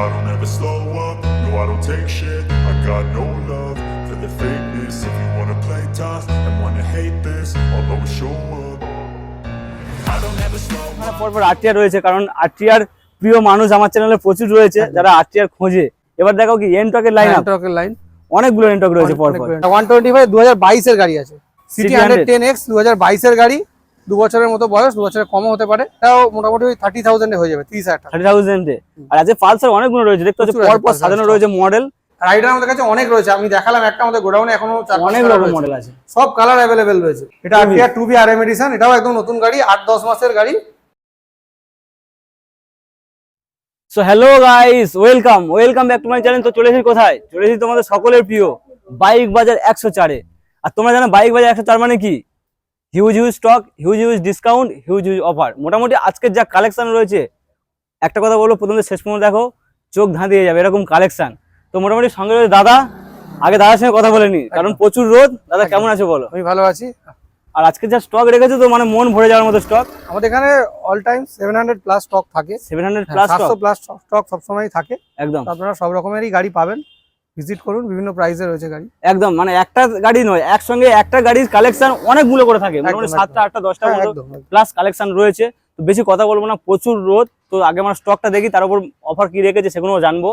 I don't ever slow up, no I don't take shit. I got no love for the fakeness. If you wanna play tough and wanna hate this I'll always show up. I don't ever slow up. পরপর RTR রয়েছে কারণ RTR প্রিয় মানুষ আমার চ্যানেলে প্রচুর রয়েছে যারা আরটিআর খোঁজে। এবার দেখো কি এনটকের লাইন আপ ট্রাকের লাইন অনেকগুলো এনটক রয়েছে পরপর। ওয়ান টোয়েন্টি ফাইভ দু হাজার বাইশের গাড়ি আছে। CT City hundred 100 ten X দু হাজার বাইশের গাড়ি। দু বছরের মতো বয়স দু বছরের কমও হতে পারে। তাও মোটামুটি ওই থার্টি থাউজেন্ডে হয়ে যাবে তিরিশ হাজার থার্টি থাউজেন্ডে আর আজকে পালসার অনেকগুলো রয়েছে দেখতে আছে পরপর সাজানো রয়েছে মডেল রাইডার আমাদের কাছে অনেক রয়েছে আমি দেখালাম একটা আমাদের গোডাউনে এখনও অনেক রকম মডেল আছে। সব কালার অ্যাভেলেবেল রয়েছে। এটা RTR two B R M edition এটাও একদম নতুন গাড়ি আট দশ মাসের গাড়ি। So hello guys welcome welcome back to my channel তো চলে এসেছি কোথায়? চলে এসেছি তোমাদের সকলের প্রিয় বাইক বাজার একশো চারে। আর তোমরা জানো বাইক বাজার একশো চার মানে কি? Huge huge stock huge huge discount huge huge offer মোটামুটি আজকের যা কালেকশন রয়েছে একটা কথা বলব প্রথমে শেষ পর্যন্ত দেখো চোখ ধাঁধিয়ে যাবে এরকম কালেকশন তো মোটামুটি সঙ্গে রয়েছে দাদা আগে দাদার সঙ্গে কথা বলে নি কারণ প্রচুর রোদ। দাদা কেমন আছে বলো? আমি ভালো আছি। আর আজকে যা স্টক রেখেছো তো মানে মন ভরে যাওয়ার মতো স্টক আমাদের এখানে all time seven hundred plus stock থাকে। Seven hundred plus plus stock সবসময় থাকে। একদম। আপনারা সব রকমেরই গাড়ি পাবেন। ভিজিট করুন বিভিন্ন প্রাইসে রয়েছে গাড়ি। একদম মানে একটা গাড়ি নয় একসঙ্গে একটা গাড়ির কালেকশন অনেকগুলো করে থাকে। মোটামুটি একদম, সাতটা আটটা হ্যাঁ, একদম। প্লাস কালেকশন রয়েছে। তো বেশি কথা বলব না প্রচুর রোদ। তো আগে আমরা স্টকটা দেখি তার উপর অফার কি রেখেছে সেগুলো জানব।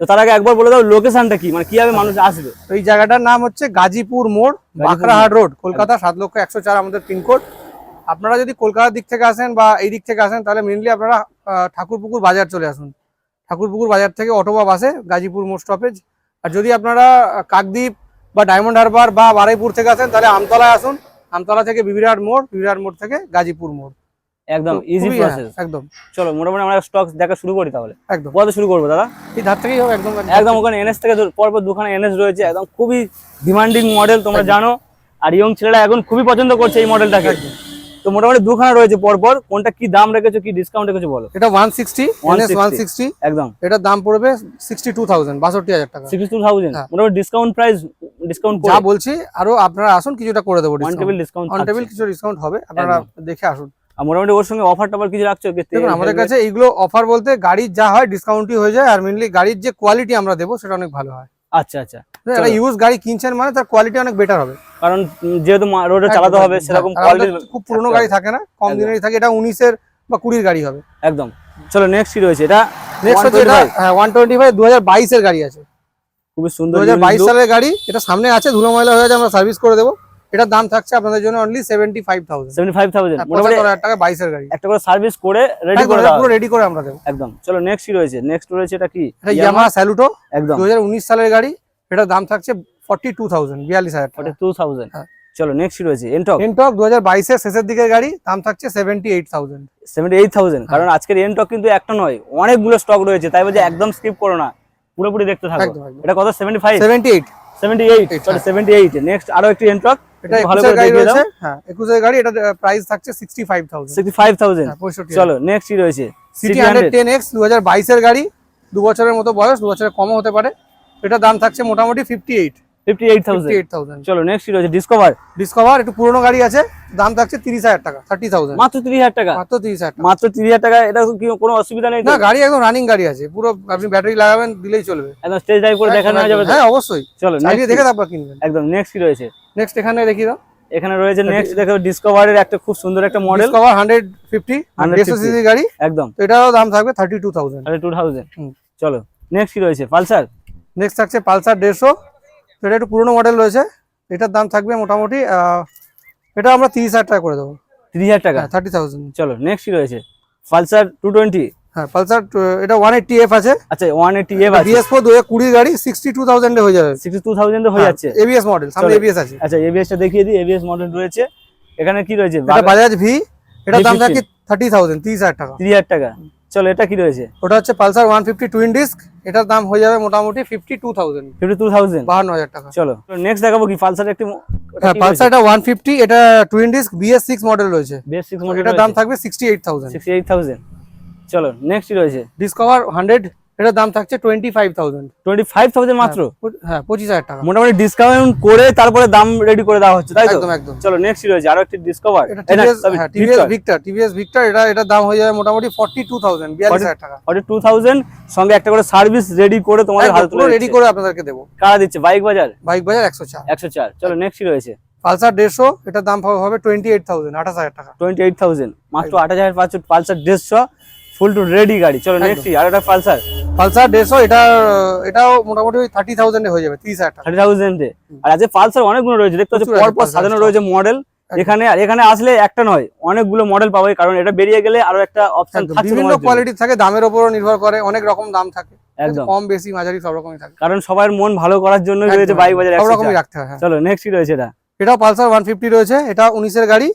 তো তার আগে একবার বলে দাও লোকেশনটা কি? মানে কীভাবে মানুষ আসবে? তো এই জায়গাটার নাম হচ্ছে গাজীপুর মোড় বাঁকড়াহাট রোড কলকাতা সাত লক্ষ একশো চার আমাদের পিনকোড আপনারা যদি কলকাতার দিক থেকে আসেন বা এই দিক থেকে আসেন তাহলে মেনলি আপনারা ঠাকুরপুকুর বাজার চলে আসুন। ঠাকুরপুকুর বাজার থেকে অটো বা বাসে গাজীপুর মোড় স্টপেজ আর যদি আপনারা কাকদ্বীপ বা ডায়মন্ড হারবার বা বারাইপুর থেকে আসেন তাহলে আমতলায় আসুন। আমতলা থেকে বিবিরাট মোড় বিবিরাট মোড় থেকে গাজীপুর মোড়। একদম ইজি হ্যাঁ, প্রসেস একদম। চলো মোটামুটি আমরা স্টক দেখা শুরু করি তাহলে। একদম। কত শুরু করব দাদা? এই ধার থেকেই হোক একদম। একদম ওখানে এনএস থেকে পরপর দুখানে এনএস রয়েছে। একদম খুবই ডিমান্ডিং মডেল তোমরা জানো। আর ইয়ং ছেলেরা এখন খুবই পছন্দ করছে এই মডেলটাকে তো মোটামুটি দুখানা রয়েছে পরপর। কোনটা কি দাম রেখেছো কি ডিসকাউন্ট রেখেছো বলো? এটা ওয়ান সিক্সটি ওয়ান 160 সিক্সটি একদম। এটার দাম পড়বে সিক্সটি টু থাউজেন্ড বাষট্টি হাজার টাকা। Sixty two thousand. মোটামুটি ডিসকাউন্ট প্রাইস ডিসকাউন্ট যা বলছি আরও আপনারা আসুন কিছুটা করে দেবো one table discount on table কিছু ডিসকাউন্ট হবে আপনারা দেখে আসুন। আর মোটামুটি ওর সঙ্গে অফার টফার কিছু রাখছো? দেখুন আমাদের কাছে এইগুলো অফার বলতে গাড়ির যা হয় ডিসকাউন্টই হয়ে যায় আর মেনলি গাড়ির যে কোয়ালিটি আমরা দেবো সেটা অনেক ভালো হয়। আচ্ছা আচ্ছা। ইউজ গাড়ি কিনছেন মানে তার কোয়ালিটি অনেক বেটার হবে। কারণ যেহেতু রোডে চালাতে হবে সেরকম হ্যাঁ, খুব পুরনো গাড়ি থাকে না কম। দিনেরই থাকে এটা উনিশের বা কুড়ির গাড়ি হবে। একদম। চলো নেক্সট কি রয়েছে। এটা নেক্সট হচ্ছে এটা হ্যাঁ ওয়ান টোয়েন্টি ফাইভ দু হাজার বাইশের গাড়ি আছে। খুবই দু সুন্দর হাজার বাইশ সালের গাড়ি এটা সামনে আছে ধুলো ময়লা হয়ে আছে আমরা সার্ভিস করে দেবো। এটার দাম থাকছে আপনাদের জন্য অনলি সেভেন্টি ফাইভ থাউজেন্ড 75,000 মোটামুটি পঁচাত্তর হাজার টাকা বাইশের গাড়ি। একটা করে সার্ভিস করে রেডি করে দাও। পুরো রেডি করে আমরা দেবো। একদম। চলো নেক্সট কি রয়েছে। নেক্সট রয়েছে এটা কি? এটা ইয়ামাহা স্যালুটো একদম। দুহাজার উনিশ সালের গাড়ি এটার দাম থাকছে ফর্টি টু থাউজেন্ড বিয়াল্লিশ হাজার টাকা। 42000 হ্যাঁ। চলো নেক্সট রয়েছে এনটক এনটক দু হাজার বাইশের শেষের দিকের গাড়ি দাম থাকছে সেভেন্টি এইট থাউজেন্ড 78000 কারণ আজকের এনটক কিন্তু একটা নয় অনেকগুলো স্টক রয়েছে। তাই বলছে একদম স্কিপ করো না। পুরোপুরি দেখতে থাকো। এটা কত? 75 সেভেন্টি এইট 78 সরি 78 নেক্সট আরও একটি এনটক এটা ভালো করে গাড়ি দেখিয়ে দাও। রয়েছে। হ্যাঁ একুশের গাড়ি এটা প্রাইস থাকছে সিক্সটি ফাইভ থাউজেন্ড 65000 পঁয়ষট্টি চলো নেক্সট কি রয়েছে? সিটি হান্ড্রেড টেন এক্স দু হাজার বাইশের গাড়ি। দু বছরের মতো বয়স দু বছরের কমও হতে পারে। এটার দাম থাকছে মোটামুটি fifty eight fifty 58000 eight thousand চলো নেক্সট কি রয়েছে? ডিসকভার ডিসকভার একটু পুরোনো গাড়ি আছে দাম থাকছে তিরিশ হাজার টাকা থার্টি থাউজেন্ড মাত্র 30000 টাকা? মাত্র তিরিশ হাজার টাকা। মাত্র 30000 টাকা এটা কি কোনো অসুবিধা নেই না গাড়ি একদম রানিং গাড়ি আছে পুরো আপনি ব্যাটারি লাগাবেন দিলেই চলবে। একদম স্টেজ ড্রাইভ করে দেখানো যাবে হ্যাঁ অবশ্যই। চলো চালিয়ে দেখে? তারপর কিনবেন। একদম নেক্সট কি রয়েছে? নেক্সট এখানে দেখি দাও এখানে রয়েছে নেক্সট দেখো ডিসকভারের একটা খুব সুন্দর একটা মডেল ডিসকভার হান্ড্রেড ফিফটি 150 দেড়শো সিসি গাড়ি। একদম। তো এটারও দাম থাকবে থার্টি টু থাউজেন্ড তাহলে 2000 হুম। চলো নেক্সট কি রয়েছে? পালসার নেক্সট থাকছে পালসার দেড়শো। তো এটা একটু পুরোনো মডেল রয়েছে। এটার দাম থাকবে মোটামুটি এটা আমরা তিরিশ হাজার টাকা করে দেবো। 30000 টাকা? হ্যাঁ থার্টি থাউজেন্ড চলো নেক্সট কি রয়েছে? পালসার 220 হ্যাঁ পালসার এটা ওয়ান এইটটি এফ আছে। আচ্ছা 180 এফ আছে। বিএস ফোর দু হাজার কুড়ির গাড়ি সিক্সটি টু থাউজেন্ডে হয়ে যাবে। 62000 এ হয়ে যাচ্ছে। এবিএস মডেল সামনে। এবিএস আছে। আচ্ছা এবিএস টা দেখিয়ে দিই এবিএস মডেল রয়েছে। এখানে কি রয়েছে? এটা বাজাজ ভি এটার দাম V15 থাকে থার্টি থাউজেন্ড তিরিশ হাজার টাকা। 30000 টাকা। চলো এটা কি রয়েছে? ওটা হচ্ছে Pulsar one fifty twin disc এটার দাম হয়ে যাবে মোটামুটি ফিফটি টু থাউজেন্ড 52000 বাহান্ন হাজার টাকা। চলো নেক্সট দেখাবো কি পালসার একটি হ্যাঁ পালসার এটা ওয়ান ফিফটি এটা twin disc BS six model রয়েছে। সিক্স মডেল এটার দাম থাকবে সিক্সটি এইট থাউজেন্ড 68000 চলো নেক্সট রয়েছে? ডিসকভার হান্ড্রেড এটার দাম থাকছে twenty five thousand twenty five thousand মাত্র হ্যাঁ পঁচিশ হাজার টাকা। মোটামুটি ডিসকাউন্ট করে তারপরে দাম রেডি করে দেওয়া হচ্ছে তাই তো? একদম একদম। চলো নেক্সট রয়েছে আরও একটি ডিসকভার টিভিএস হ্যাঁ ভিক্টর টিভিএস ভিক্টর এটা এটার দাম হয়ে যাবে মোটামুটি ফর্টি টু থাউজেন্ড বিয়াল্লিশ হাজার টাকা। ফর্টি টু থাউজেন্ড সঙ্গে একটা করে সার্ভিস রেডি করে তোমাদের হাতে তুলে রেডি করে আপনাদেরকে দেবো। কারা দিচ্ছে? বাইক বাজার? বাইক বাজার একশো চার। একশো চার। চলো নেক্সট রয়েছে? পালসার দেড়শো এটার দাম হবে টোয়েন্টি এইট থাউজেন্ড আঠাশ হাজার টাকা। টোয়েন্টি এইট থাউজেন্ড মাত্র আট হাজার পাঁচশো পালসার দেড়শো ফুল টু রেডি গাড়ি। চলো নেক্সট আর একটা পালসার। পালসার দেড়শো এটা এটাও মোটামুটি ওই থার্টি থাউজেন্ডে হয়ে যাবে তিরিশ হাজার থার্টি থাউজেন্ডে আর আজকে পালসার অনেকগুলো রয়েছে দেখতে হচ্ছে পরপর সাজানো রয়েছে মডেল এখানে আর এখানে আসলে একটা নয় অনেকগুলো মডেল পাবে কারণ এটা বেরিয়ে গেলে আরও একটা অপশন। বিভিন্ন। কোয়ালিটির থাকে দামের উপরও নির্ভর করে অনেক রকম দাম থাকে। একদম। কম বেশি মাঝারি সব রকমই থাকে। কারণ সবার মন ভালো করার জন্য রয়েছে বাইক বাজার সব রকমই রাখতে হয় হ্যাঁ। চলো নেক্সট কি রয়েছে এটা। এটাও পালসার ওয়ান ফিফটি রয়েছে এটা উনিশের গাড়ি।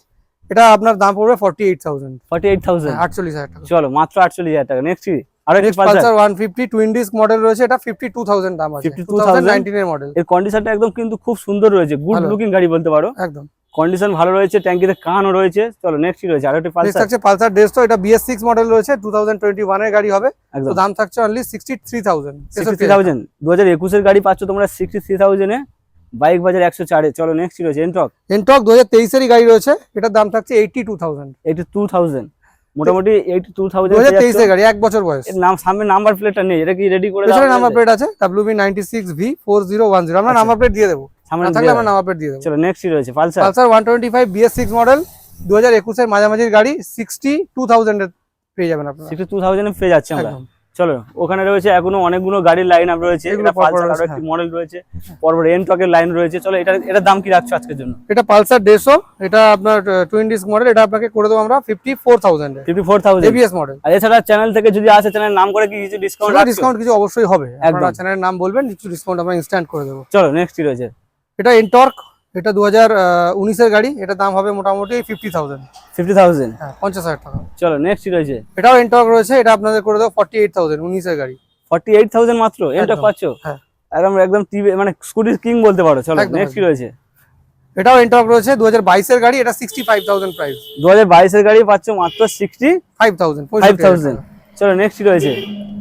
এটা আপনার দাম পড়বে forty eight thousand forty eight thousand আটচল্লিশ হাজার টাকা। চলো মাত্র আটচল্লিশ হাজার টাকা। নেক্সট কি? আরও next Pulsar? Pulsar one fifty twin disc model রয়েছে এটা ফিফটি টু থাউজেন্ড দাম আছে। 52,000 টু থাউজেন্ড নাইনটিনের মডেল এর কন্ডিশনটা একদম কিন্তু খুব সুন্দর রয়েছে। গুড লুকিং গাড়ি বলতে পারো। একদম। কন্ডিশন ভালো রয়েছে ট্যাঙ্কিতে কানও রয়েছে। চলো নেক্সট কি রয়েছে? আরও একটি পালসার? থাকছে পালসার ডেস্টো এটা বিএস সিক্স মডেল রয়েছে টু থাউজেন্ড টোয়েন্টি ওয়ানের গাড়ি হবে। তো দাম থাকছে only sixty three thousand sixty thousand দু হাজার একুশের গাড়ি পাচ্ছ তোমরা সিক্সটি থ্রি থাউজেন্ডে বাইক বাজার একশো চারে। চলো নেক্সট রয়েছে এনটক এনটক দু হাজার তেইশেরই গাড়ি রয়েছে এটার দাম থাকছে eighty two thousand eighty two thousand মোটামুটি এইটি টু থাউজেন্ড তেইশের গাড়ি এক বছর বয়স। নাম সামনে নাম্বার প্লেটটা নেই এটা কি রেডি করে পেছনে নাম্বার প্লেট আছে W B ninety six V four zero one zero আমরা আচ্ছা। নাম্বার প্লেট দিয়ে দেবো। সামনে থাকলে আমরা নাম্বার প্লেট দিয়ে দেবো। চলো নেক্সট রয়েছে Pulsar Pulsar one twenty five BS six model দু হাজার একুশের মাঝামাঝির গাড়ি সিক্সটি টু থাউজেন্ডের পেয়ে যাবেন আপনারা। সিক্সটি টু থাউজেন্ডে পেয়ে যাচ্ছে আমরা। চলো ওখানে রয়েছে এখনও অনেকগুলো গাড়ির লাইন আপ রয়েছে পালসার আরও রয়েছে, একটি মডেল রয়েছে পরপর এনটকের লাইন রয়েছে। চলো এটা এটার দাম কি রাখছো আজকের জন্য? এটা পালসার দেড়শো এটা আপনার টুইন ডিস্ক মডেল এটা আপনাকে করে দেবো আমরা fifty four thousand fifty four thousand ABS model আর এছাড়া চ্যানেল থেকে যদি আসে চ্যানেল নাম করে কি কিছু ডিসকাউন্ট ডিসকাউন্ট কিছু অবশ্যই হবে। আপনারা। চ্যানেলের নাম বলবেন কিছু ডিসকাউন্ট আমরা ইনস্ট্যান্ট করে দেবো। চলো নেক্সট কি রয়েছে? এটা এনটর্ক এটা দু হাজার উনিশের গাড়ি এটা দাম হবে মোটামুটি ফিফটি থাউজেন্ড ফিফটি থাউজেন্ড হ্যাঁ পঞ্চাশ হাজার টাকা। চলো নেক্সট কি রয়েছে এটাও এনটর্ক রয়েছে এটা আপনাদের করে দেবো ফর্টি এইট থাউজেন্ড উনিশের গাড়ি। ফর্টি এইট থাউজেন্ড মাত্র? এনটক একদম, পাচ্ছ? হ্যাঁ। একদম একদম টিভি মানে স্কুটির কিং বলতে পারো। চলো একদম, নেক্সট কি রয়েছে? এটাও এনটর্ক রয়েছে দু হাজার বাইশের গাড়ি এটা সিক্সটি ফাইভ থাউজেন্ড প্রাইস দু হাজার বাইশের গাড়ি পাচ্ছ মাত্র sixty five thousand five thousand চলো নেক্সট কি রয়েছে?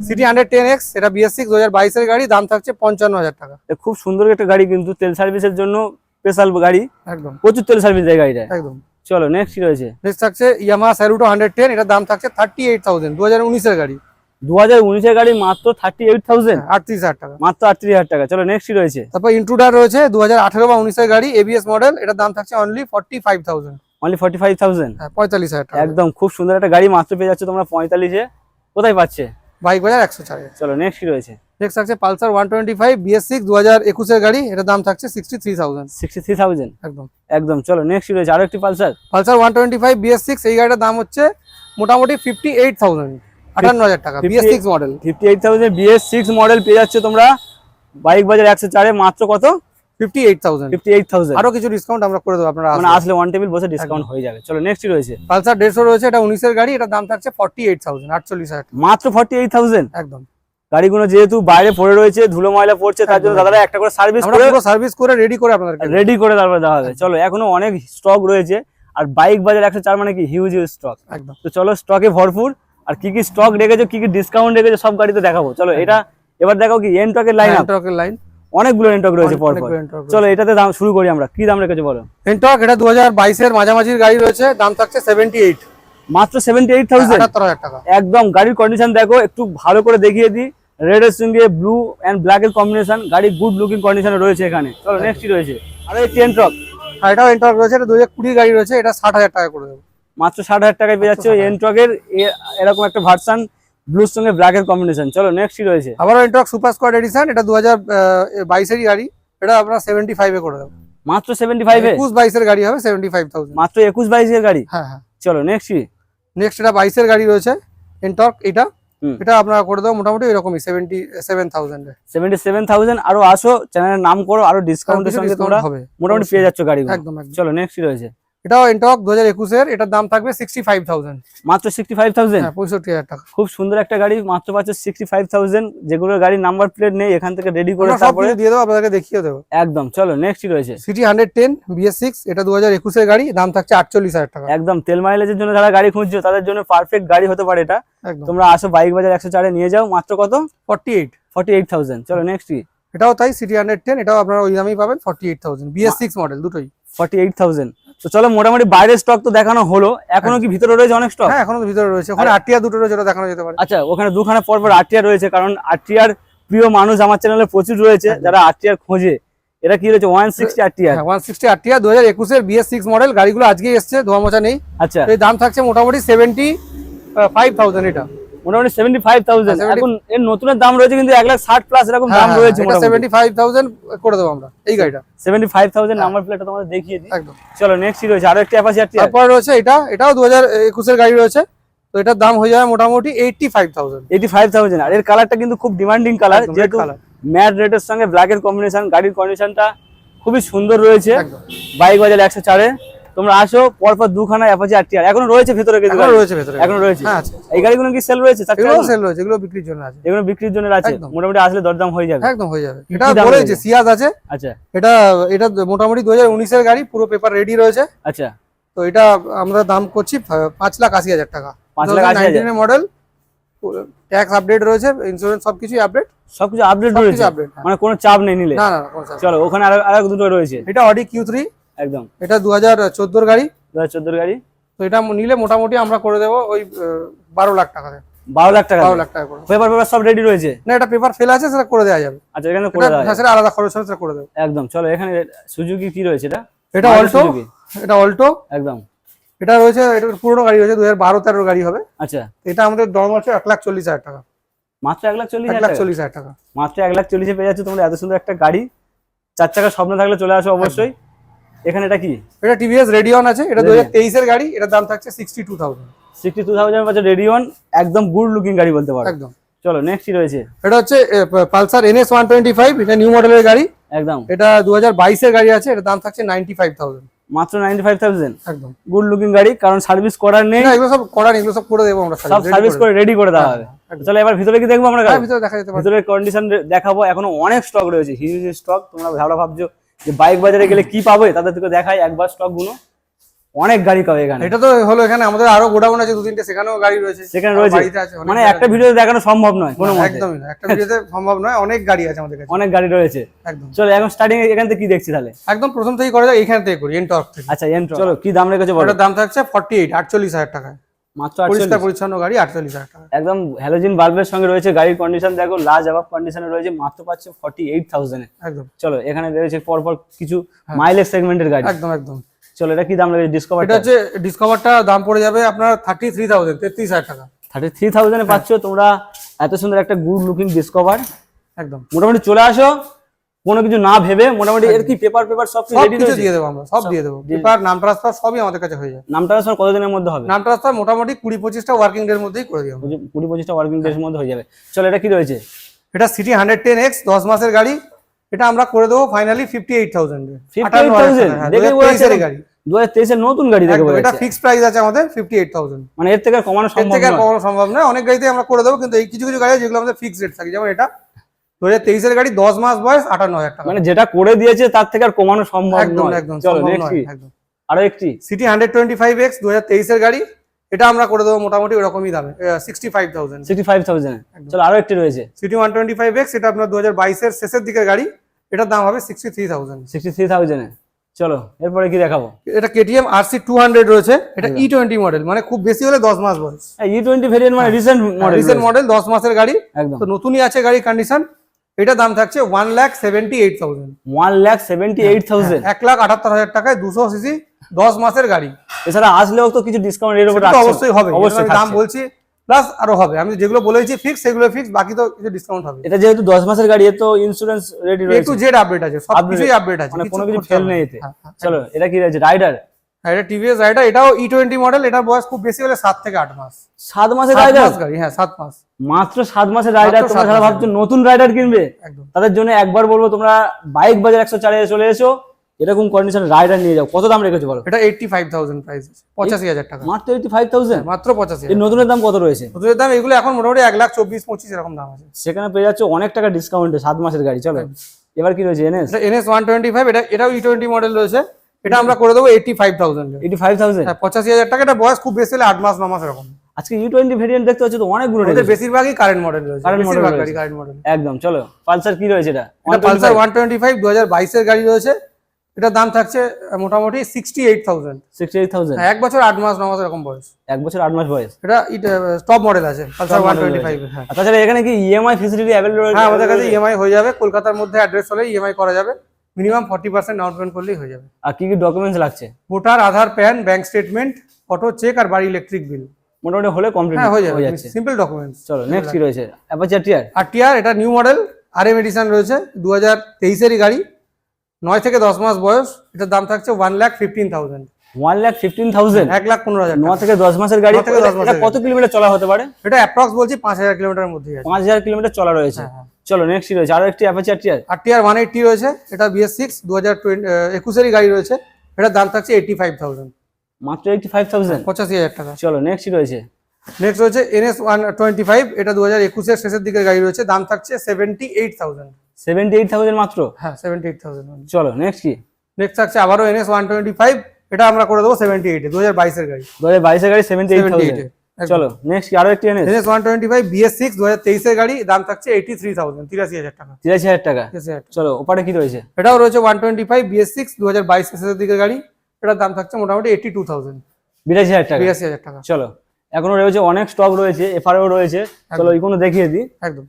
সিটি হান্ড্রেড টেন এক্স এটা বিএস সিক্স দু হাজার বাইশের গাড়ি দাম থাকছে পঞ্চান্ন হাজার টাকা। খুব সুন্দর একটা গাড়ি কিন্তু তেল সার্ভিসের জন্য স্পেশাল গাড়ি। একদম। প্রচুর তেল সার্ভিস দেয় গাড়িটা। একদম। চলো নেক্সট কি রয়েছে? নেক্সট থাকছে ইয়ামা স্যারুটো হান্ড্রেড টেন এটার দাম থাকছে থার্টি এইট থাউজেন্ড দু হাজার উনিশের গাড়ি। দু হাজার উনিশের গাড়ি মাত্র থার্টি এইট থাউজেন্ড আটত্রিশ হাজার টাকা। মাত্র আটত্রিশ হাজার টাকা। চলো নেক্সট রয়েছে? তারপর ইন্ট্রুডার রয়েছে দু হাজার আঠেরো বা উনিশের গাড়ি এবিএস মডেল এটার দাম থাকছে only forty five thousand only forty five thousand হ্যাঁ পঁয়তাল্লিশ হাজার টাকা। একদম খুব সুন্দর একটা গাড়ি মাত্র পেয়ে যাচ্ছে তোমরা পঁয়তাল্লিশে। কোথায় পাচ্ছে? বাইক বাজার একশো চারে। চলো নেক্সট রয়েছে? নেক্সট থাকছে Pulsar one twenty five BS six দু হাজার একুশের গাড়ি। এটার দাম থাকছে sixty three thousand sixty three thousand একদম। একদম চলো নেক্সট রয়েছে আরও একটি Pulsar. Pulsar one twenty five BS six এই গাড়িটার দাম হচ্ছে মোটামুটি ফিফটি এইট থাউজেন্ড আটান্ন হাজার টাকা BS six model fifty eight thousand BS six model পেয়ে যাচ্ছে তোমরা বাইক বাজার একশো চারে মাত্র কত? Fifty eight thousand fifty eight thousand আরও কিছু ডিসকাউন্ট আমরা করে দেবো আপনারা মানে আসলে। ওয়ান টেবিল বসে ডিসকাউন্ট হয়ে যাবে। চলো নেক্সট রয়েছে? পালসার দেড়শো রয়েছে এটা উনিশের গাড়ি এটার দাম থাকছে ফর্টি এইট থাউজেন্ড আটচল্লিশ হাজার মাত্র ফর্টি এইট থাউজেন্ড একদম। গাড়িগুলো যেহেতু বাইরে পড়ে রয়েছে ধুলো ময়লা পড়ছে তার জন্য দাদারা একটা করে সার্ভিস করে সার্ভিস করে রেডি করে আপনাদেরকে দেবো। রেডি করে তারপরে দেওয়া হবে। চলো এখনও অনেক স্টক রয়েছে। আর বাইক বাজার একশো চার মানে কি? হিউজ হিউজ স্টক একদম। তো চলো স্টকে ভরপুর। আর কি কি স্টক রেখেছো কি কি ডিসকাউন্ট রেখেছো সব গাড়িতে দেখাবো। চলো এটা এবার দেখাও কি? এন টকের লাইন এনটকের লাইন অনেকগুলো এন টক রয়েছে পর পর চলো এটাতে দাম শুরু করি আমরা। কি দাম রেখেছো বলো? এনটক এটা দু হাজার বাইশের মাঝামাঝির গাড়ি রয়েছে। দাম থাকছে সেভেন্টি এইট মাত্র সেভেন্টি এইট থাউজেন্ড আটাত্তর হাজার টাকা। একদম গাড়ির কন্ডিশন দেখো একটু ভালো করে দেখিয়ে দিই। রেড এর সঙ্গে ব্লু এন্ড ব্ল্যাক এর কম্বিনেশন গাড়ি গুড লুকিং কন্ডিশনে রয়েছে এখানে। চলো নেক্সট রয়েছে? আরও এন টক আর এটাও এনটক রয়েছে এটা দু হাজার কুড়ি গাড়ি রয়েছে এটা ষাট হাজার টাকা করে দেবো। মাত্র ষাট হাজার টাকায় পেয়ে যাচ্ছে এন টকের এরকম একটা ভার্সান ব্লুর সঙ্গে ব্ল্যাক এর কম্বিনেশন চলো নেক্সট রয়েছে? আবারও এনটক সুপার স্কোয়াড এডিশন এটা দু হাজার বাইশেরই গাড়ি এটা আপনার সেভেন্টি ফাইভে করে দেবো। মাত্র সেভেন্টি ফাইভে একুশ বাইশের গাড়ি হবে সেভেন্টি ফাইভ থাউজেন্ড মাত্র একুশ বাইশের গাড়ি? হ্যাঁ হ্যাঁ। চলো নেক্সট নেক্সট এটা বাইশের গাড়ি রয়েছে এনটক এটা। এটা আপনারা করে দাও মোটামুটি এরকমই seventy seven thousand seventy seven thousand আরও আসো চ্যানেলের নাম করো আরও ডিসকাউন্টের সঙ্গে তোমরা হবে। মোটামুটি পেয়ে যাচ্ছ গাড়ি একদম চলো নেক্সট রয়েছে? এটাও এন্টক দু হাজার একুশের এটার দাম থাকবে সিক্সটি ফাইভ থাউজেন্ড মাত্র সিক্সটি ফাইভ থাউজেন্ড পঁয়ষট্টি হাজার টাকা। খুব সুন্দর একটা গাড়ি মাত্র পাচ্ছে সিক্সটি ফাইভ থাউজেন্ড যেগুলোর গাড়ির নাম্বার প্লেট নেই এখান থেকে রেডি করে তারপরে দিয়ে দেবো আপনাদেরকে দেখিয়ে দেবো। একদম চলো নেক্সট রয়েছে? CT hundred ten BS six এটা দু হাজার একুশের গাড়ি দাম থাকছে আটচল্লিশ হাজার টাকা। একদম তেল মাইলেজের জন্য যারা গাড়ি খুঁজছো তাদের জন্য পারফেক্ট গাড়ি হতে পারে এটা। তোমরা আসো বাইক বাজার একশো চারে নিয়ে যাও মাত্র কত? Forty eight forty eight thousand চলো নেক্সট কি? এটাও তাই সিটি হান্ড্রেড টেন এটাও আপনারা ওই দামেই পাবেন forty eight thousand BS six model দুটোই। ফর্টি এইট থাউজেন্ড তো চলো মোটামুটি বাইরের স্টক তো দেখানো হলো। এখনও কি ভিতরে রয়েছে অনেক স্টক হ্যাঁ এখনও তো ভিতরে রয়েছে। ওখানে আটিয়া দুটো রয়েছে ওটা দেখানো যেতে পারে। আচ্ছা ওখানে দুখানে পর পর আরটিআর রয়েছে কারণ আরটিআর প্রিয় মানুষ আমার চ্যানেলে প্রচুর রয়েছে যারা আরটিআর খোঁজে। এটা কি রয়েছে? One sixty RTR one sixty আটিয়া দু হাজার একুশের বিএস সিক্স মডেল গাড়িগুলো আজকেই এসছে ধোয়া মোছা নেই। আচ্ছা। এর দাম থাকছে মোটামুটি সেভেন্টি ফাইভ থাউজেন্ড এটা। মোটামুটি সেভেন্টি ফাইভ থাউজেন্ড 70 এখন এর নতুনের দাম রয়েছে কিন্তু এক লাখ ষাট প্লাস এরকম দাম রয়েছে সেভেন্টি ফাইভ থাউজেন্ড করে দেবো আমরা এই গাড়িটা। সেভেন্টি ফাইভ থাউজেন্ড নাম্বার প্লেটটা তোমাদের দেখিয়ে দিই। একদম। চলো নেক্সট রয়েছে আরও একটি তারপর রয়েছে এটা এটাও দু হাজার একুশের গাড়ি রয়েছে তো এটার দাম হয়ে যাবে মোটামুটি five thousand eighty five thousand আর এর কালারটা কিন্তু খুব ডিমান্ডিং কালার যেহেতু। ম্যাট রেডের সঙ্গে ব্ল্যাকের কম্বিনেশন গাড়ির কন্ডিশনটা খুবই সুন্দর রয়েছে। বাইক বাজার একশো চারে। তোমরা আসো পরপর দুখানা অ্যাপাচি আরটিআর এখনও রয়েছে ভেতরে কিছু এখনও গাড়ি? রয়েছে ভেতরে। এখনও রয়েছে? হ্যাঁ এই গাড়িগুলো কি সেল রয়েছে? চারটে এগুলো সেল রয়েছে এগুলো বিক্রির জন্য আছে। এগুলো বিক্রির জন্য আছে? মোটামুটি আসলে দরদাম হয়ে যাবে। একদম হয়ে যাবে। এটা বলেছে সিয়াজ আছে। আচ্ছা। এটা এটা মোটামুটি দু হাজার উনিশের গাড়ি পুরো পেপার রেডি রয়েছে। আচ্ছা। তো এটা আমরা দাম করছি পা- পাঁচ লাখ আশি হাজার টাকা। পাঁচ লাখ আশি হাজার। মডেল ট্যাক্স আপডেট রয়েছে ইন্স্যুরেন্স সবকিছুই আপডেট সবকিছু আপডেট রয়েছে? আপডেট মানে কোনো চাপ নেই নিলে? না না চলো ওখানে আরও আরও দুটো রয়েছে। এটা অডি কিউ থ্রি একদম। এটা দু হাজার চোদ্দোর গাড়ি। দু হাজার চোদ্দোর গাড়ি। তো এটা নিলে মোটামুটি আমরা করে দেবো ওই বারো লাখ টাকাতে বারো লাখ টাকা বারো লাখ টাকা করে। পেপার পেপার সব রেডি রয়েছে? না এটা পেপার ফেল আছে সেটা করে দেওয়া যাবে। আচ্ছা এখানে করে দেওয়া সেটা আলাদা খরচ হবে সেটা করে দেবো। একদম চলো এখানে সুজুকি কি রয়েছে এটা? এটা অল্টো এটা অল্টো একদম। এটা রয়েছে এটা পুরোনো গাড়ি রয়েছে দু হাজার বারো তেরো গাড়ি হবে। আচ্ছা। এটা আমাদের দাম আছে এক লাখ চল্লিশ হাজার টাকা। মাত্র এক লাখ চল্লিশ এক লাখ চল্লিশ হাজার টাকা। মাত্র এক লাখ চল্লিশে পেয়ে যাচ্ছে তোমরা এত সুন্দর একটা গাড়ি। চার চাকার স্বপ্ন থাকলে চলে আসো অবশ্যই। এখানে এটা কি? এটা টিভিএস রেডিয়ন আছে এটা দু হাজার তেইশের গাড়ি এটার দাম থাকছে sixty two thousand sixty two thousand পাচ্ছে রেডিওন একদম গুড লুকিং গাড়ি বলতে পারো। একদম। চলো নেক্সট কি রয়েছে? এটা হচ্ছে Pulsar NS one twenty five এটা নিউ মডেলের গাড়ি। একদম। এটা দু হাজার বাইশের গাড়ি আছে এটার দাম থাকছে নাইনটি ফাইভ থাউজেন্ড মাত্র নাইনটি ফাইভ থাউজেন্ড একদম। গুড লুকিং গাড়ি কারণ সার্ভিস করার নেই। না এগুলো সব করার এগুলো সব করে দেবো আমরা সব সার্ভিস করে রেডি করে দেওয়া হবে। একদম। চলো এবার ভিতরে কি দেখব আমরা হ্যাঁ ভিতরে দেখা যেতে পারে। ভিতরের কন্ডিশন দেখাবো এখনও অনেক স্টক রয়েছে হিউজ স্টক তোমরা ভালো ভাবছ যে বাইক বাজারে গেলে কি পাবে তাদের থেকে দেখাই একবার স্টকগুলো অনেক গাড়ি পাবে এখানে। এটা তো হলো এখানে আমাদের আরও গোডাউন আছে দু তিনটে সেখানেও গাড়ি রয়েছে। সেখানে রয়েছে। মানে একটা ভিডিওতে দেখানো সম্ভব নয় কোনো একদমই না একটা ভিডিওতে সম্ভব নয় অনেক গাড়ি আছে আমাদের কাছে। অনেক গাড়ি রয়েছে। একদম। চলো এখন স্টার্টিং এখান থেকে কি দেখছি তাহলে? একদম প্রথম থেকেই করা যায় এখান থেকে করি এনটর্ক থেকে। আচ্ছা এন্ট্রো চলো কি দাম রেখেছো বলো? ওটার দাম থাকছে ফর্টি এইট আটচল্লিশ হাজার টাকায়। মাত্র পরিষ্কার 48 পরিচ্ছন্ন গাড়ি আটচল্লিশ হাজার টাকা। একদম হ্যালোজিন বাল্বের সঙ্গে রয়েছে গাড়ির কন্ডিশন দেখো লাজ অ্যাবাব কন্ডিশনে রয়েছে মাত্র পাচ্ছে ফর্টি এইট থাউজেন্ড একদম। চলো এখানে রয়েছে পরপর কিছু হ্যাঁ। মাইলেজ সেগমেন্টের গাড়ি। একদম একদম। চলো এটা কি দাম ডিসকভার এটা হচ্ছে ডিসকভারটা দাম পড়ে যাবে আপনার থার্টি থ্রি থাউজেন্ড তেত্রিশ হাজার টাকা। থার্টি থ্রি থাউজেন্ডে পাচ্ছ তোমরা এত সুন্দর একটা গুড লুকিং ডিসকভার একদম। মোটামুটি চলে আসো। কোনো কিছু না ভেবে মোটামুটি এর কি পেপার পেপার সব সব রেডি কিছু দিয়ে দেবো আমরা সব দিয়ে দেবো। পেপার নাম ট্রান্সফার সবই আমাদের কাছে হয়ে যায় নামটা স্যার কতদিনের মধ্যে হবে? নাম ট্রান্সফার মোটামুটি কুড়ি পঁচিশটা ওয়ার্কিং ডের মধ্যেই করে দিই আমরা। কুড়ি- কুড়ি পঁচিশটা ওয়ার্কিং ডের মধ্যে হয়ে যাবে। চলো এটা কি রয়েছে? এটা সিটি হান্ড্রেড টেন এক্স দশ মাসের গাড়ি। এটা আমরা করে দেবো finally fifty eight thousand fifty eight thousand গাড়ি। দু হাজার তেইশের নতুন গাড়ি দেখে বোঝা এটা। ফিক্সড প্রাইস আছে আমাদের ফিফটি এইট থাউজেন্ড মানে এর থেকে কমানো এর সম্ভব থেকে আর নয়। কমানো সম্ভব নয়। অনেক গাড়িতে আমরা করে দেবো কিন্তু এই কিছু কিছু গাড়ি যেগুলো আমাদের ফিক্সড রেট থাকে। যেমন এটা দু হাজার তেইশের গাড়ি দশ মাস বয়স আটান্ন হাজার টাকা। মানে যেটা করে দিয়েছে তার থেকে আর কমানো সম্ভব একদম একদম চলো আরও একটি? CT hundred twenty five X দু হাজার তেইশের গাড়ি এটা আমরা করে দেবো মোটামুটি ওরকমই দামে sixty five thousand sixty five thousand চলো আরও একটি রয়েছে। CT one twenty five X এটা আপনার দু হাজার বাইশের শেষের দিকের গাড়ি এটার দাম হবে sixty three thousand sixty three থাউজেন্ডে চলো এরপরে কি দেখাবো? এটা KTM R C two hundred রয়েছে এটা ই টোয়েন্টি মডেল মানে খুব বেশি হলে দশ মাস বয়স। ই টোয়েন্টি ভেরিয়েন্ট মানে রিসেন্ট মডেল রিসেন্ট মডেল দশ মাসের গাড়ি। একদম। তো নতুনই আছে গাড়ি কন্ডিশন এটা দাম থাকছে one lakh seventy eight thousand one lakh seventy eight thousand এক লাখ আটাত্তর হাজার টাকায় দুশো সিসি দশ মাসের গাড়ি। এছাড়া আসলেও তো কিছু ডিসকাউন্ট এর উপর। অবশ্যই হবে অবশ্যই দাম বলছি প্লাস আরও হবে। আমি যেগুলো বলেছি ফিক্স সেগুলো ফিক্স বাকি তো কিছু ডিসকাউন্ট হবে। এটা যেহেতু দশ মাসের গাড়ি তো ইন্স্যুরেন্স রেডি রয়েছে। টু জেড আপডেট আছে সব কিছুই আপডেট আছে মানে কোনো কিছু ফেল নেই এতে। হ্যাঁ, হ্যাঁ। চলো এটা কি রয়েছে? রাইডার এটা টিভিএস রাইডার এটাও ই টোয়েন্টি মডেল এটার বয়স খুব বেশি হলে সাত থেকে আট মাস। সাত মাসের রাইডার গাড়ি হ্যাঁ সাত মাস। মাত্র সাত মাসের রাইডার তোমরা যারা ভাবছ নতুন রাইডার কিনবে তাদের জন্য একবার বলব তোমরা বাইক বাজার একশো চারে চলে এসো এরকম কন্ডিশন রাইডার নিয়ে যাও। কত দাম রেখেছো বলো? এটা এইটটি ফাইভ থাউজেন্ড প্রাইস পঁচাশি হাজার টাকা। মাত্র এইটি ফাইভ থাউজেন্ড মাত্র পঁচাশি এই নতুনের দাম কত রয়েছে? নতুনের দাম এগুলো এখন মোটামুটি এক লাখ চব্বিশ পঁচিশ এরকম দাম আছে। সেখানে পেয়ে যাচ্ছে অনেক টাকা ডিসকাউন্টে সাত মাসের গাড়ি চলো। এবার কি রয়েছে এনএস এটা এনএস ওয়ান টোয়েন্টি ফাইভ এটা এটাও ই টোয়েন্টি মডেল রয়েছে। এটা আমরা করে দেবো eighty five thousand eighty five thousand হ্যাঁ পঁচাশি হাজার টাকা এটা বয়স খুব বেশি হলে আট মাস ন মাস এরকম। আজকে ই টোয়েন্টি ভেরিয়েন্ট দেখতে পাচ্ছি তো অনেকগুলো রেখেছো। বেশিরভাগই কারেন্ট মডেল রয়েছে রয়েছে। গাড়ি কারেন্ট মডেল একদম চলো পালসার কি রয়েছে এটা? এটা পালসার ওয়ান টোয়েন্টি ফাইভ দু হাজার বাইশের গাড়ি রয়েছে। এটার দাম থাকছে মোটামুটি sixty eight thousand sixty eight thousand এক বছর আট মাস ন মাস এরকম বয়স। এক বছর আট মাস বয়স। এটা টপ মডেল আছে পালসার ওয়ান টোয়েন্টি ফাইভ তাছাড়া এখানে কি ইএমআই ফেসিলিটি অ্যাভেলেবল রয়েছে? হ্যাঁ আমাদের কাছে ইএমআই হয়ে যাবে কলকাতার মধ্যে অ্যাড্রেস হলে ইএমআই করা যাবে। Minimum forty percent down payment করলেই হয়ে যাবে। আর কি কি ডকুমেন্টস লাগছে? Voter Aadhaar PAN bank statement photo cheque আর বাড়ি ইলেকট্রিক বিল মোটামুটি হলে কমপ্লিট হ্যাঁ হয়ে যাবে। সিম্পল ডকুমেন্টস চলো নেক্সট কি রয়েছে? অ্যাপাচার টিয়ার আর টিআর এটা new model R M edition রয়েছে দু হাজার তেইশেরই গাড়ি নয় থেকে দশ মাস বয়স এটার দাম থাকছে one lakh fifteen thousand one lakh fifteen thousand এক লাখ পনেরো হাজার ন টাকা। থেকে দশ মাসের গাড়ি? থেকে দশ মাসের কত কিলোমিটার চলা হতে পারে? এটা অ্যাপ্রক্স বলছি পাঁচ হাজার কিলোমিটারের মধ্যেই আছে। পাঁচ হাজার কিলোমিটার চলা রয়েছে। হ্যাঁ। চলো নেক্সট রয়েছে? আরও একটি অ্যাপাচার টিয়ার আর টিআর ওয়ান এইটটি রয়েছে এটা বিএস সিক্স দু হাজার টোয়েন্টি একুশেরই গাড়ি রয়েছে এটার দাম থাকছে এইটটি ফাইভ থাউজেন্ড মাত্র এইটি ফাইভ থাউজেন্ড পঁচাশি হাজার টাকা। চলো নেক্সট রয়েছে? নেক্সট রয়েছে এনএস ওয়ান টোয়েন্টি ফাইভ এটা দু হাজার একুশের শেষের দিকের গাড়ি রয়েছে দাম থাকছে seventy eight thousand seventy eight thousand মাত্র? হ্যাঁ সেভেন্টি এইট থাউজেন্ড চলো নেক্সট কি? নেক্সট থাকছে আবারও এনএস ওয়ান টোয়েন্টি ফাইভ এটা আমরা করে দেবো সেভেন্টি এইটে দু হাজার বাইশের গাড়ি। দু হাজার বাইশের গাড়ি সেভেন্টি এইট থাউজেন্ড। চলো নেক্সট আরও একটি NS NS one twenty five BS six দু হাজার তেইশের গাড়ি দাম থাকছে এইটি থ্রি থাউজেন্ড তিরাশি হাজার টাকা। তিরাশি হাজার টাকা। চলো ওপারে কি রয়েছে? এটাও রয়েছে one twenty five BS six দু হাজার বাইশ দিকের গাড়ি। এটার দাম থাকছে মোটামুটি এইটি টু থাউজেন্ড বিরাশি হাজার টাকা। বিরাশি হাজার টাকা। চলো এখনও রয়েছে অনেক স্টক রয়েছে এফআরও রয়েছে। চলো এইগুলো দেখিয়ে দিই। একদম।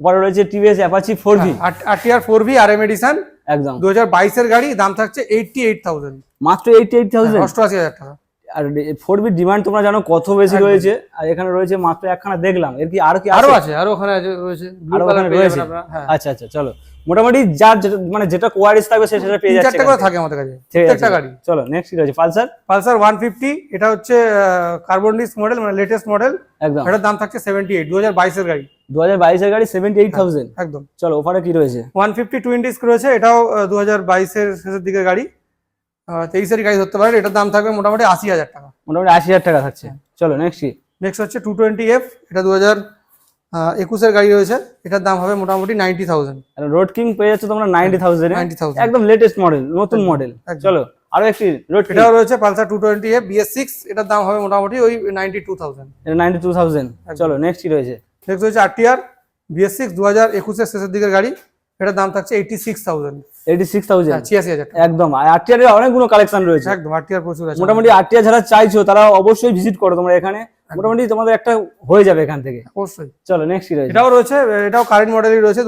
ওপারে রয়েছে TVS Apache four V R TR four V R M edition একদম। দু হাজার বাইশের গাড়ি দাম থাকছে এইটটি এইট থাউজেন্ড মাত্র এইটি এইট থাউজেন্ড অষ্টআশি হাজার টাকা। আর ফোর বি ডিমান্ড তোমরা জানো কত বেশি রয়েছে? আর এখানে রয়েছে মাত্র একখানা দেখলাম। এর কি আরও কি আরও আছে? আছে আরও ওখানে আছে রয়েছে। আরও ওখানে রয়েছে। হ্যাঁ। আচ্ছা আচ্ছা চলো। মোটামুটি যার যেটা- মানে যেটা কোয়ারিস থাকবে সেটা পেয়ে যাচ্ছে চারটে করে থাকে আমাদের কাছে আছে প্রত্যেকটা গাড়ি। চলো নেক্সট কি রয়েছে পালসার? পালসার ওয়ান ফিফটি এটা হচ্ছে কার্বন ডিস্ক মডেল মানে লেটেস্ট মডেল একদম। এটার দাম থাকছে সেভেন্টি এইট দু হাজার বাইশের গাড়ি। দু হাজার বাইশের গাড়ি সেভেন্টি এইট থাউজেন্ড একদম। চলো ওপারে কি রয়েছে? ওয়ান ফিফটি টুইন ডিস্ক রয়েছে এটাও দু হাজার বাইশের শেষের দিকের গাড়ি। তেইশের গাড়ি ধরতে পারেন এটার দাম থাকবে মোটামুটি আশি হাজার টাকা। মোটামুটি আশি হাজার টাকা থাকছে। চলো নেক্সট কি? নেক্সট হচ্ছে টু টোয়েন্টি এফ এটা দু হাজার একুশের গাড়ি রয়েছে এটার দাম হবে মোটামুটি নাইনটি থাউজেন্ড রোড কিং পেয়ে যাচ্ছে তোমরা নাইনটি থাউজেন্ড নাইনটি থাউজেন্ড একদম লেটেস্ট মডেল নতুন মডেল। চলো আরও একটি রোড এটাও রয়েছে Pulsar two twenty F BS six এটার দাম হবে মোটামুটি ওই নাইনটি টু থাউজেন্ড এটা নাইনটি টু থাউজেন্ড চলো নেক্সট কি রয়েছে? নেক্সট হচ্ছে আরটিআর বিএস সিক্স দু হাজার একুশের শেষের দিকের গাড়ি এটার দাম থাকছে এইটি সিক্স থাউজেন্ড টাকা। একদম। আরটিআর এর অনেকগুলো কালেকশন রয়েছে। একদম আরটিআর প্রচুর আছে। মোটামুটি আরটিআর যারা চাইছো তারা অবশ্যই ভিজিট করো তোমরা এখানে। মোটামুটি তোমাদের একটা হয়ে যাবে এখান থেকে। অবশ্যই। চলো নেক্সট কি রয়েছে? এটাও রয়েছে এটাও কারেন্ট মডেলই রয়েছে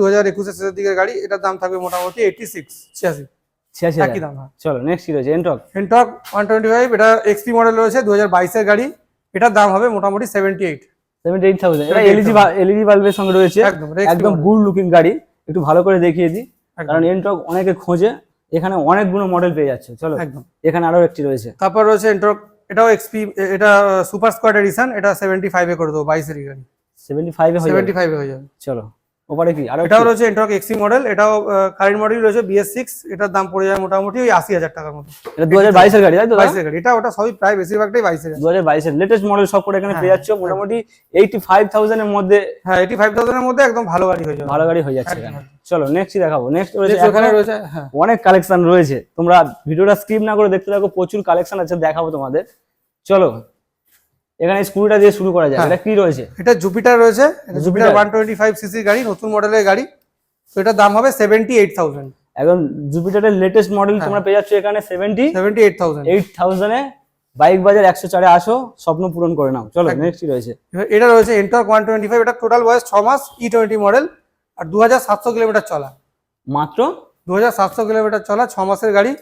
শেষের দিকের গাড়ি। এটার দাম থাকবে মোটামুটি এইটি সিক্স ছিয়াশি ছিয়াশি একই দাম হ্যাঁ। চলো নেক্সট কি রয়েছে? NTorq NTorq one twenty five এটা এক্সপি মডেল রয়েছে গাড়ি। এটার দাম হবে মোটামুটি seventy eight seventy eight thousand এটা 78,000 এলইডি এলইডি বাল্বের সঙ্গে রয়েছে। একদম একদম। গুড লুকিং গাড়ি। একটু ভালো করে দেখিয়ে দিই। কারণ এনটক অনেকে খোঁজে এখানে অনেকগুলো মডেল পেয়ে যাচ্ছে। চলো একদম। এখানে আরও একটি রয়েছে। তারপর রয়েছে এনটক এটাও এক্সপি এটা সুপার স্কোয়াড এডিশন এটা সেভেন্টি ফাইভে করে দেবো বাইশের গাড়ি সেভেন্টি ফাইভে হয়ে সেভেন্টি ফাইভে হয়ে যাবে। চলো। ওপারে কি? আরও এটাও রয়েছে এন্ট্রক এক্সি মডেল এটাও কারেন্ট মডেল রয়েছে বিএস সিক্স এটার দাম পড়ে যায় মোটামুটি ওই আশি হাজার টাকার মতো। এটা দু হাজার বাইশের গাড়ি তাই তো বাইশের গাড়ি। এটা ওটা সবই প্রায় বেশিরভাগটাই বাইশের। দু হাজার বাইশের। লেটেস্ট মডেল সব করে এখানে পেয়ে হ্যাঁ, যাচ্ছ মোটামুটি এইটি ফাইভ থাউজেন্ডের মধ্যে হ্যাঁ এইটি ফাইভ থাউজেন্ডের মধ্যে একদম ভালো গাড়ি হয়ে যাবে। ভালো গাড়ি হয়ে যাচ্ছে। এখানে চলো নেক্সট দেখাবো। নেক্সট রয়েছে ওখানে রয়েছে হ্যাঁ। অনেক কালেকশন রয়েছে। তোমরা ভিডিওটা স্কিপ না করে দেখতে থাকো প্রচুর কালেকশন আছে দেখাবো তোমাদের। চলো এখানে স্কুলটা দিয়ে শুরু করা যায়। হ্যাঁ। এটা কি রয়েছে? এটা জুপিটার রয়েছে। Jupiter. One twenty five CC গাড়ি নতুন মডেলের গাড়ি। তো এটার দাম হবে সেভেন্টি এইট থাউজেন্ড একদম জুপিটারের লেটেস্ট মডেল হ্যাঁ। তোমরা পেয়ে যাচ্ছ এখানে seventy seventy eight thousand eight থাউজেন্ডে bike বাজার একশো চারে আসো স্বপ্ন পূরণ করে নাও। চলো নেক্সট কি রয়েছে? এটা রয়েছে এন্টর্ক ওয়ান টোয়েন্টি ফাইভ এটা টোটাল বয়স ছ মাস ই টোয়েন্টি মডেল আর দু হাজার সাতশো কিলোমিটার চলা। মাত্র? দু হাজার সাতশো কিলোমিটার চলা ছ মাসের গাড়ি।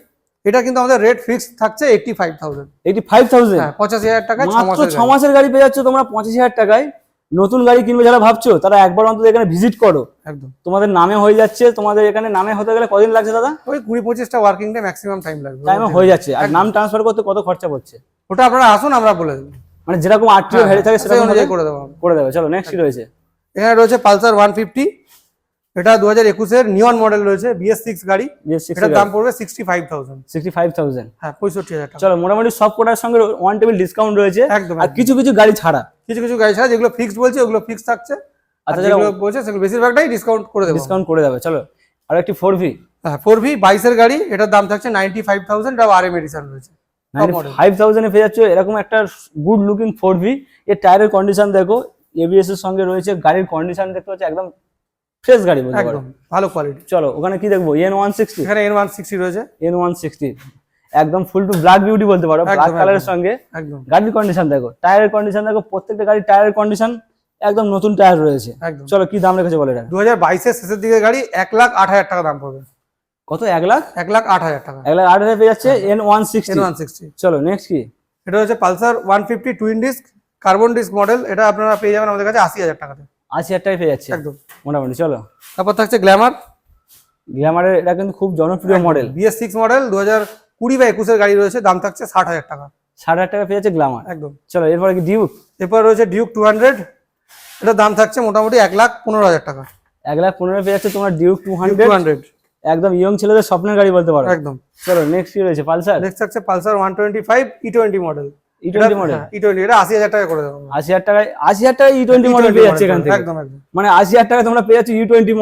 এটা কিন্তু আমাদের রেট ফিক্স থাকছে eighty five thousand eighty five thousand পঁচাশি হাজার টাকা ছ মাত্র মাসের ছ গাড়ি। মাসের গাড়ি পেয়ে যাচ্ছ তোমরা পঁচিশ হাজার টাকায়। নতুন গাড়ি কিনবে যারা ভাবছ তারা একবার অন্তত এখানে ভিজিট করো। একদম। তোমাদের নামে হয়ে যাচ্ছে তোমাদের এখানে নামে হতে গেলে কদিন লাগছে দাদা? ওই কুড়ি পঁচিশটা ওয়ার্কিং ডে ম্যাক্সিমাম টাইম লাগবে। টাইমে হয়ে যাচ্ছে। আর নাম ট্রান্সফার করতে কত খরচা পড়ছে? ওটা আপনারা আসুন আমরা বলে দেবো। মানে যেরকম আরটিও ভ্যালি থাকে সেটা অনুযায়ী করে দেবো করে দেবে। চলো নেক্সট কি রয়েছে? এখানে রয়েছে পালসার ওয়ান ফিফটি এটা দু হাজার একুশের নিয়ন মডেল রয়েছে বিএস সিক্স গাড়ি। এটার দাম পড়বে sixty five thousand sixty five thousand হ্যাঁ পঁয়ষট্টি হাজার চলো মোটামুটি সব কোটার সঙ্গে ওয়ান টেবিল ডিসকাউন্ট রয়েছে। একদম, আর কিছু কিছু গাড়ি ছাড়া। কিছু কিছু গাড়ি ছাড়া যেগুলো ফিক্সড বলছে ওগুলো ফিক্স থাকছে। আর আচ্ছা, যেগুলো বলছে সেগুলো বেশিরভাগটাই ডিসকাউন্ট করে দেবো। ডিসকাউন্ট করে দেবে। চলো আর একটি ফোর ভি হ্যাঁ ফোর ভি বাইশের গাড়ি এটার দাম থাকছে ninety five thousand R M edition রয়েছে। ফাইভ থাউজেন্ডে পেয়ে যাচ্ছ এরকম একটা গুড লুকিং ফোর ভি এর টায়ারের কন্ডিশন দেখো এবিএস এর সঙ্গে রয়েছে গাড়ির কন্ডিশন দেখতে পাচ্ছ একদম ফ্রেশ গাড়ি বলতে পারো। একদম ভালো কোয়ালিটি চলো ওখানে কি দেখব? এন ওয়ান সিক্সটি এখানে এন ওয়ান সিক্সটি রয়েছে। এন ওয়ান সিক্সটি একদম ফুল টু ব্ল্যাক বিউটি বলতে পারো ব্ল্যাক কালারের সঙ্গে। একদম। গাড়ির কন্ডিশন দেখো টায়ারের কন্ডিশন দেখো প্রত্যেকটা গাড়ির টায়ারের কন্ডিশন একদম নতুন টায়ার রয়েছে। চলো কি দাম রেখেছে বলে এটা? দু হাজার বাইশের শেষের দিকে গাড়ি এক লাখ আট হাজার টাকা দাম পড়বে। কত এক লাখ? এক লাখ আট হাজার টাকা। এক লাখ আট হাজার পেয়ে যাচ্ছে N one sixty N one sixty চলো নেক্সট কি? এটা হচ্ছে Pulsar one fifty twin disc carbon disc model এটা আপনারা পেয়ে যাবেন আমাদের কাছে আশি হাজার টাকাতে। আশি হাজার টাকায় পেয়ে যাচ্ছে। একদম। মোটামুটি চলো। তারপর থাকছে গ্ল্যামার গ্ল্যামারের এটা কিন্তু খুব জনপ্রিয় মডেল বিএস সিক্স মডেল দু হাজার কুড়ি বা একুশের গাড়ি রয়েছে দাম থাকছে ষাট হাজার টাকা। ষাট হাজার টাকা পেয়ে যাচ্ছে গ্ল্যামার একদম। চলো এরপরে কি ডিউক এরপর রয়েছে ডিউক টু হান্ড্রেড এটার দাম থাকছে মোটামুটি এক লাখ পনেরো হাজার টাকা। এক লাখ পনেরো পেয়ে যাচ্ছে তোমার ডিউক টু হান্ড্রেড হান্ড্রেড একদম ইয়ং ছেলেদের স্বপ্নের গাড়ি বলতে পারো। একদম। চলো নেক্সট কি রয়েছে? পালসার নেক্সট থাকছে Pulsar one twenty five E twenty model model এটা টাকা করে দেবো টাকায় টাকায় মডেল পেয়ে যাচ্ছে এখান থেকে। একদম একদম। মানে টাকা তোমরা পেয়ে যাচ্ছ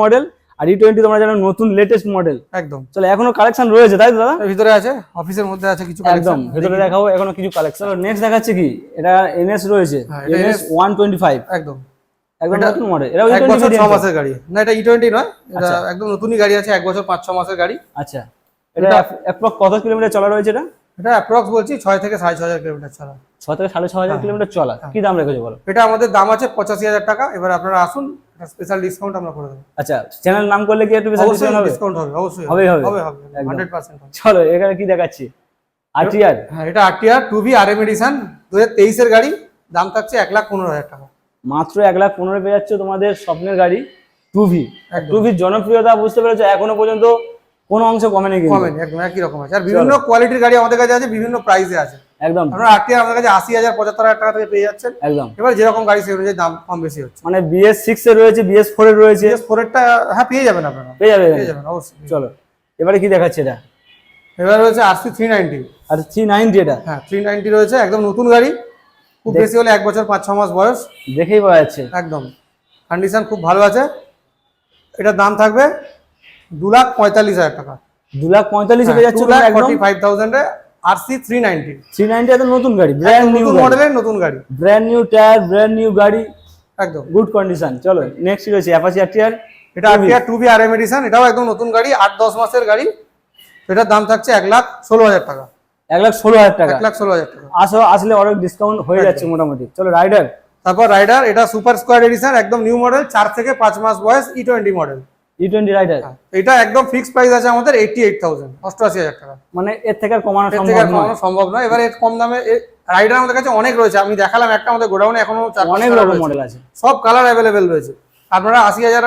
মডেল আর তোমরা জানো নতুন লেটেস্ট মডেল একদম। চলো এখনও কালেকশন রয়েছে তাই তো দাদা? ভিতরে আছে অফিসের মধ্যে আছে কিছু একদম collection। দেখাবো এখনও কিছু কালেকশন নেক্সট দেখাচ্ছে কি? এটা এনএস রয়েছে হ্যাঁ, এনএস একদম। একদম নতুন মডেল এটা এক বছর মাসের গাড়ি। না এটা ই টোয়েন্টি নয় এটা আচ্ছা। একদম নতুনই গাড়ি আছে এক বছর পাঁচ ছ মাসের গাড়ি। আচ্ছা এটা অ্যাপ্রক্স কত কিলোমিটার চলা রয়েছে এটা? এটা অ্যাপ্রক্স বলছি ছয় থেকে সাড়ে ছ হাজার কিলোমিটার ছাড়া। ছ থেকে সাড়ে ছ হাজার কিলোমিটার চলা কি দাম রেখেছো বলো? এটা আমাদের দাম আছে পঁচাশি হাজার টাকা এবার আপনারা আসুন স্পেশাল ডিসকাউন্ট আমরা করে দেবো। আচ্ছা চ্যানেল নাম করলে কি একটু বেশি অবশ্যই ডিসকাউন্ট হবে? অবশ্যই হবে। হবে হবে হান্ড্রেড পার্সেন্ট চলো এখানে কি দেখাচ্ছি? আরটিআর হ্যাঁ এটা RTR two V R M edition দু হাজার তেইশের গাড়ি দাম থাকছে এক লাখ পনেরো হাজার টাকা। মাত্র এক লাখ পনেরো পেয়ে যাচ্ছে তোমাদের স্বপ্নের গাড়ি টু ভি। টু ভির জনপ্রিয়তা বুঝতে পেরেছ এখনও পর্যন্ত কোনো অংশ কমেনি কিন্তু। কমেন একদম একই রকম আছে। আর বিভিন্ন কোয়ালিটির গাড়ি আমাদের কাছে আছে বিভিন্ন প্রাইসে আছে। একদম। আপনারা আরটিআর আমাদের কাছে আশি হাজার পঁচাত্তর হাজার টাকা থেকে পেয়ে যাচ্ছেন। একদম। এবার যেরকম গাড়ি সেই অনুযায়ী দাম কম বেশি হচ্ছে। মানে বিএস সিক্স এ রয়েছে বিএস ফোর এর রয়েছে। বিএস ফোরেরটা হ্যাঁ পেয়ে যাবেন আপনারা। পেয়ে যাবে পেয়ে যাবেন অবশ্যই। চলো। এবারে কি দেখাচ্ছে এটা? এবার রয়েছে আরসি থ্রি নাইনটি আর থ্রি নাইনটি এটা? হ্যাঁ থ্রি নাইনটি রয়েছে একদম নতুন গাড়ি। খুব বেশি হলে এক বছর পাঁচ ছ মাস বয়স। দেখেই পাওয়া যাচ্ছে। একদম। কন্ডিশন খুব ভালো আছে। এটার দাম থাকবে দু লাখ পঁয়তাল্লিশ হাজার টাকা। দু লাখ পঁয়তাল্লিশে পেয়ে যাচ্ছে two lakh forty five থাউজেন্ডে RC three ninety three ninety এত নতুন গাড়ি ব্র্যান্ড নিউ মডেলের নতুন গাড়ি। Brand new tyre brand new গাড়ি। একদম। গুড কন্ডিশন চলো নেক্সট রয়েছে? অ্যাপাচি আরটিআর এটা RTR two B R M edition এটাও একদম নতুন গাড়ি আট দশ মাসের গাড়ি। এটার দাম থাকছে এক লাখ ষোলো হাজার টাকা। এক লাখ ষোলো হাজার টাকা। এক লাখ ষোলো হাজার টাকা। আসো আসলে অনেক ডিসকাউন্ট হয়ে যাচ্ছে মোটামুটি। চলো রাইডার তারপর রাইডার এটা সুপার স্কোয়াড এডিশন একদম নিউ মডেল চার থেকে পাঁচ মাস বয়স E twenty model E twenty rider এটা একদম ফিক্সড প্রাইস আছে আমাদের এইটি এইট থাউজেন্ড অষ্টআশি হাজার টাকা। মানে এর থেকে আর কমানো এর থেকে কমানো সম্ভব নয়। এবার এর কম দামে রাইডার আমাদের কাছে অনেক রয়েছে। আমি দেখালাম একটা আমাদের গোডাউনে এখনও অনেক রকম মডেল আছে। সব কালার অ্যাভেলেবেল রয়েছে। আপনারা আশি হাজার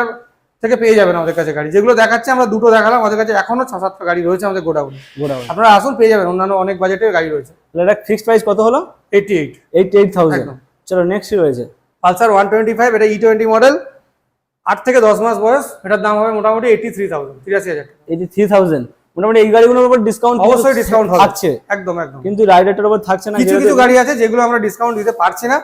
থেকে পেয়ে যাবেন আমাদের কাছে গাড়ি। যেগুলো দেখাচ্ছে আমরা দুটো দেখালাম। আমাদের কাছে এখনও ছ সাতটা গাড়ি রয়েছে আমাদের গোডাউন। গোড়াও আপনারা আসুন পেয়ে যাবেন। অন্যান্য অনেক বাজেটের গাড়ি রয়েছে। এটা ফিক্সড প্রাইস কত হলো? Eighty eight eight eight thousand. চলো নেক্সট রয়েছে? পালসার ওয়ান টোয়েন্টি ফাইভ এটা ই টোয়েন্টি মডেল আট থেকে দশ মাস বয়স এটার দাম হবে মোটামুটি এইটি থ্রি থাউজেন্ড তিরাশি হাজার। এইটি থ্রি থাউজেন্ড মোটামুটি এই গাড়িগুলোর উপর ডিসকাউন্ট অবশ্যই ডিসকাউন্ট থাকছে। একদম একদম। কিন্তু রাইডারটার উপর থাকছে না কিছু কিছু গাড়ি আছে যেগুলো আমরা ডিসকাউন্ট দিতে পারছি না।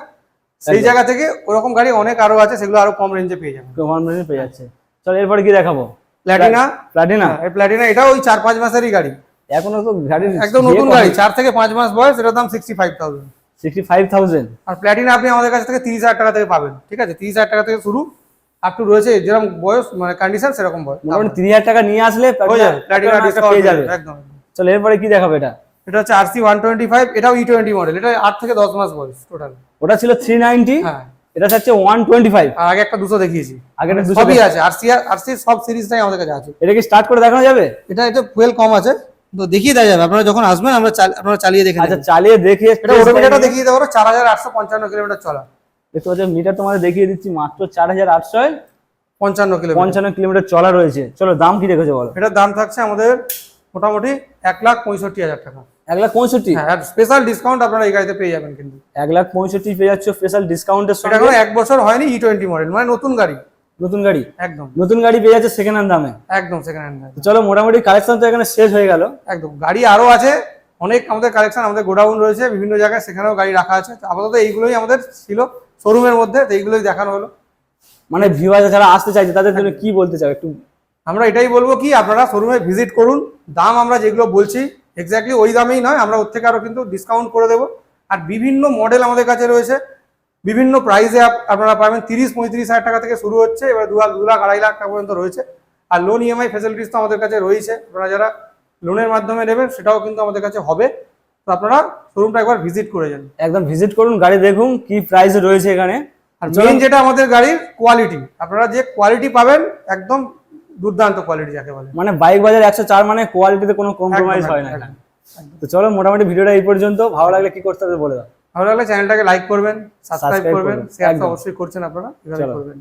সেই জায়গা থেকে ওরকম গাড়ি অনেক আরও আছে সেগুলো আরও কম রেঞ্জে পেয়ে যাবেন যেগুলো পেয়ে যাচ্ছে। চলো এরপরে কি দেখাবো? প্ল্যাটিনা প্লাটিনা এই প্ল্যাটিনা এটা ওই চার পাঁচ মাসেরই গাড়ি। এখনও তো গাড়ির একদম নতুন গাড়ি চার থেকে পাঁচ মাস বয়স এটার দাম sixty five thousand sixty five thousand আর প্ল্যাটিনা আপনি আমাদের কাছ থেকে তিরিশ হাজার টাকা থেকে পাবেন ঠিক আছে? তিরিশ হাজার টাকা থেকে শুরু। আপ টু রয়েছে যেরকম বয়স মানে কন্ডিশন সেরকম বয়স। মোটামুটি তিন হাজার টাকা নিয়ে আসলে Platina ডিসকাউন্ট পেয়ে যাবে। একদম। চলো এরপরে কি দেখাবে এটা? এটা হচ্ছে আরসি ওয়ান টোয়েন্টি ফাইভ এটাও ই টোয়েন্টি মডেল এটা আট থেকে দশ মাস বয়স টোটাল ওটা ছিল থ্রি নাইনটি হ্যাঁ। এটা হচ্ছে ওয়ান টোয়েন্টি ফাইভ আর আগে একটা দুশো দেখিয়েছি। আগের দুশো সবই আছে আরসি আরসি সব সিরিজটাই আমাদের কাছে আছে। এটা কি স্টার্ট করে দেখানো যাবে? এটা এটা ফুয়েল কম আছে তো দেখিয়ে দেওয়া যাবে আপনারা যখন আসবেন আমরা আপনারা চালিয়ে দেখে আচ্ছা চালিয়ে দেখিয়ে এটা ওডোমিটারটা দেখিয়ে দেবো চার হাজার আটশো পঞ্চান্ন কিলোমিটার চলা। দেখতে পাচ্ছ মিটার তোমাদের দেখিয়ে দিচ্ছি মাত্র চার হাজার আটশো পঞ্চান্ন কিলোমিটার। পঞ্চান্ন কিলোমিটার চলা রয়েছে। চলো দাম কি রেখেছো বলো? এটার দাম থাকছে আমাদের মোটামুটি এক লাখ পঁয়ষট্টি হাজার টাকা। এক লাখ পঁয়ষট্টি? হ্যাঁ স্পেশাল ডিসকাউন্ট আপনারা এই গাড়িতে পেয়ে যাবেন কিন্তু। এক লাখ পঁয়ষট্টি পেয়ে যাচ্ছ স্পেশাল ডিসকাউন্টের সঙ্গে? এখনও এক বছর হয়নি ই টোয়েন্টি মডেল মানে নতুন গাড়ি। নতুন গাড়ি? একদম। নতুন গাড়ি পেয়ে যাচ্ছে সেকেন্ড হ্যান্ড দামে? একদম সেকেন্ড হ্যান্ড চলো মোটামুটি কালেকশন তো এখানে শেষ হয়ে গেল। একদম। গাড়ি আরও আছে অনেক আমাদের কালেকশন আমাদের গোডাউন রয়েছে বিভিন্ন জায়গায় সেখানেও গাড়ি রাখা আছে। আপাতত এইগুলোই আমাদের ছিল। শোরুমের মধ্যে তো এইগুলোই দেখানো হলো। মানে ভিউয়ার যারা আসতে চাইছে তাদের জন্য কি বলতে চাও একটু? আমরা এটাই বলব কি আপনারা শোরুমে ভিজিট করুন। দাম আমরা যেগুলো বলছি এক্স্যাক্টলি ওই দামেই নয় আমরা ওর থেকে আরও কিন্তু ডিসকাউন্ট করে দেবো। আর বিভিন্ন মডেল আমাদের কাছে রয়েছে। বিভিন্ন প্রাইসে আপনারা পাবেন তিরিশ পঁয়ত্রিশ হাজার টাকা থেকে শুরু হচ্ছে এবার দু লাখ দু লাখ আড়াই লাখ টাকা পর্যন্ত রয়েছে। আর লোন ইএমআই ফেসিলিটিস তো আমাদের কাছে রয়েছে। আপনারা যারা লোনের মাধ্যমে নেবেন সেটাও কিন্তু আমাদের কাছে হবে। তো আপনারা শোরুমটা একবার ভিজিট করে যান। একদম ভিজিট করুন গাড়ি দেখুন কি প্রাইস রয়েছে এখানে। আর মেন যেটা আমাদের গাড়ির কোয়ালিটি আপনারা যে কোয়ালিটি পাবেন একদম দুর্দান্ত কোয়ালিটি যাকে বলে। মানে বাইক বাজার একশো চার মানে কোয়ালিটিতে কোনো কম্প্রোমাইজ হয় না তো চলো মোটামুটি ভিডিওটা এই পর্যন্ত। ভালো লাগলে কি করতে হবে বলে দাও। ভালো লাগলে চ্যানেলটাকে লাইক করবেন সাবস্ক্রাইব করবেন করবেন, শেয়ার তো অবশ্যই করছেন আপনারা এভাবে করবেন।